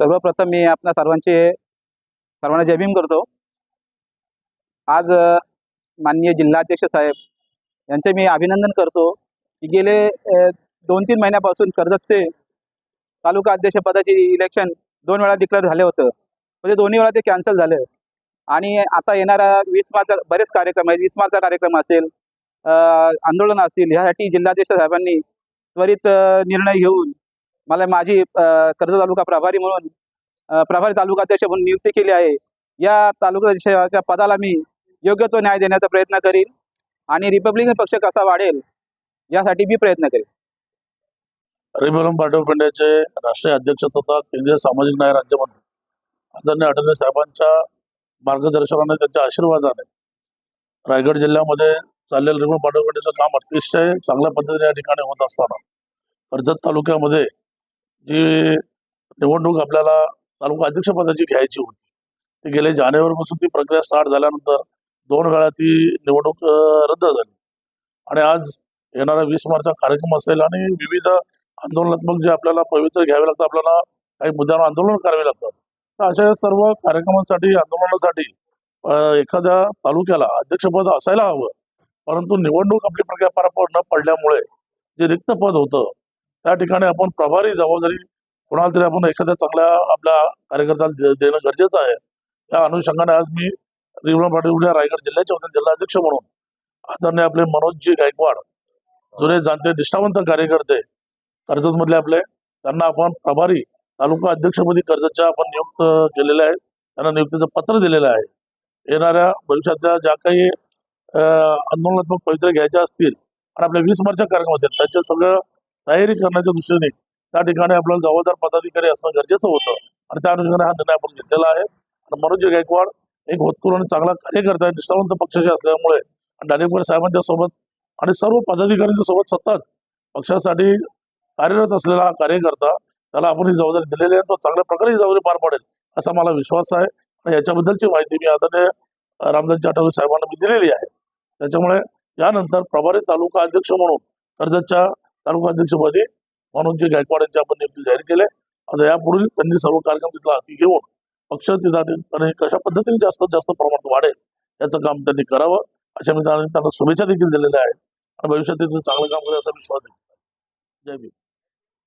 सर्वप्रथम मी आपल्या सर्वांचे सर्वांना जयभीम करतो. आज माननीय जिल्हाध्यक्ष साहेब यांचे मी अभिनंदन करतो की गेले दोन तीन महिन्यापासून कर्जतचे तालुका अध्यक्षपदाचे इलेक्शन दोन वेळा डिक्लेअर झाले होतं. म्हणजे दोन्ही वेळा ते कॅन्सल झालं. आणि आता येणारा वीस मार्चचा बरेच कार्यक्रम आहेत. वीस मार्चचा कार्यक्रम असेल आंदोलन असतील ह्यासाठी जिल्हाध्यक्ष साहेबांनी त्वरित निर्णय घेऊन मला माझी कर्ज तालुका प्रभारी म्हणून प्रभारी प्रभारी तालुकाध्यक्ष म्हणून नियुक्ती केली आहे. या तालुकाध्यक्षाच्या पदाला मी योग्य तो न्याय देण्याचा प्रयत्न करीन आणि रिपब्लिकन पक्ष कसा वाढेल यासाठी मी प्रयत्न करेन. हरिभरम पार्टी पंड्याचे राष्ट्रीय अध्यक्ष तथा केंद्रीय सामाजिक न्याय राज्यमंत्री आदरणीय अटलजी साहेबांच्या मार्गदर्शनाने त्यांच्या आशीर्वादाने रायगड जिल्ह्यामध्ये चाललेलं रिबल पार्टी काम अतिशय चांगल्या पद्धतीने या ठिकाणी होत असताना कर्जत तालुक्यामध्ये जी निवडणूक आपल्याला तालुका अध्यक्षपदाची घ्यायची होती ती गेल्या जानेवारीपासून ती प्रक्रिया स्टार्ट झाल्यानंतर दोन वेळा ती निवडणूक रद्द झाली. आणि आज येणारा वीस मार्चचा कार्यक्रम असेल आणि विविध आंदोलनात्मक जे आपल्याला पवित्र घ्यावे लागतं आपल्याला काही मुद्द्यांवर आंदोलन करावे लागतात तर अशा सर्व कार्यक्रमांसाठी आंदोलनासाठी एखाद्या तालुक्याला अध्यक्षपद असायला हवं. परंतु निवडणूक आपली प्रक्रिया पार न पडल्यामुळे जे रिक्त पद होतं त्या ठिकाणी आपण प्रभारी जबाबदारी कोणाला तरी आपण एखाद्या चांगल्या आपल्या कार्यकर्त्याला देणं गरजेचं आहे. या अनुषंगाने आज मी रिवण पाटील रायगड जिल्ह्याचे होते जिल्हाध्यक्ष म्हणून आदरणीय आपले मनोजजी गायकवाड जुने जाणते निष्ठावंत कार्यकर्ते कर्जतमधले आपले त्यांना आपण प्रभारी तालुका अध्यक्षपदी कर्जतच्या आपण नियुक्त केलेले आहेत. त्यांना नियुक्तीचं पत्र दिलेलं आहे. येणाऱ्या भविष्यातल्या ज्या काही आंदोलनात्मक पवित्रे घ्यायच्या असतील आणि आपल्या वीस मार्चच्या कार्यक्रम असेल त्याच्या सगळं तयारी करण्याच्या दृष्टीने त्या ठिकाणी आपल्याला जबाबदार पदाधिकारी असणं गरजेचं होतं. आणि त्या अनुषंगाने हा निर्णय आपण घेतलेला आहे. आणि मनोज गायकवाड एक होतकूर आणि चांगला कार्यकर्ता आहे. निष्ठावंत पक्षाचे असल्यामुळे आणि साहेबांच्या सोबत आणि सर्व पदाधिकाऱ्यांच्या सोबत सतत पक्षासाठी कार्यरत असलेला हा कार्यकर्ता त्याला आपण ही जबाबदारी दिलेली आहे. तो चांगल्या प्रकारे ही जबाबदारी पार पाडेल असा मला विश्वास आहे. आणि याच्याबद्दलची माहिती मी आदरणीय रामदास आठवले साहेबांना मी दिलेली आहे. त्याच्यामुळे यानंतर प्रभारी तालुका अध्यक्ष म्हणून कर्जतच्या तालुका अध्यक्षपदी मनोजजी गायकवाड यांची आपण नियुक्ती जाहीर केली आता यापुढील त्यांनी सर्व कार्यक्रम तिथला हाती घेऊन पक्ष तिथं कशा पद्धतीने जास्तीत जास्त प्रमाणात वाढेल याचं काम त्यांनी करावं. अशा मी त्यांना शुभेच्छा देखील दिलेल्या आहेत. आणि भविष्यात चांगलं काम करेल असा विश्वास देखील जय भीम.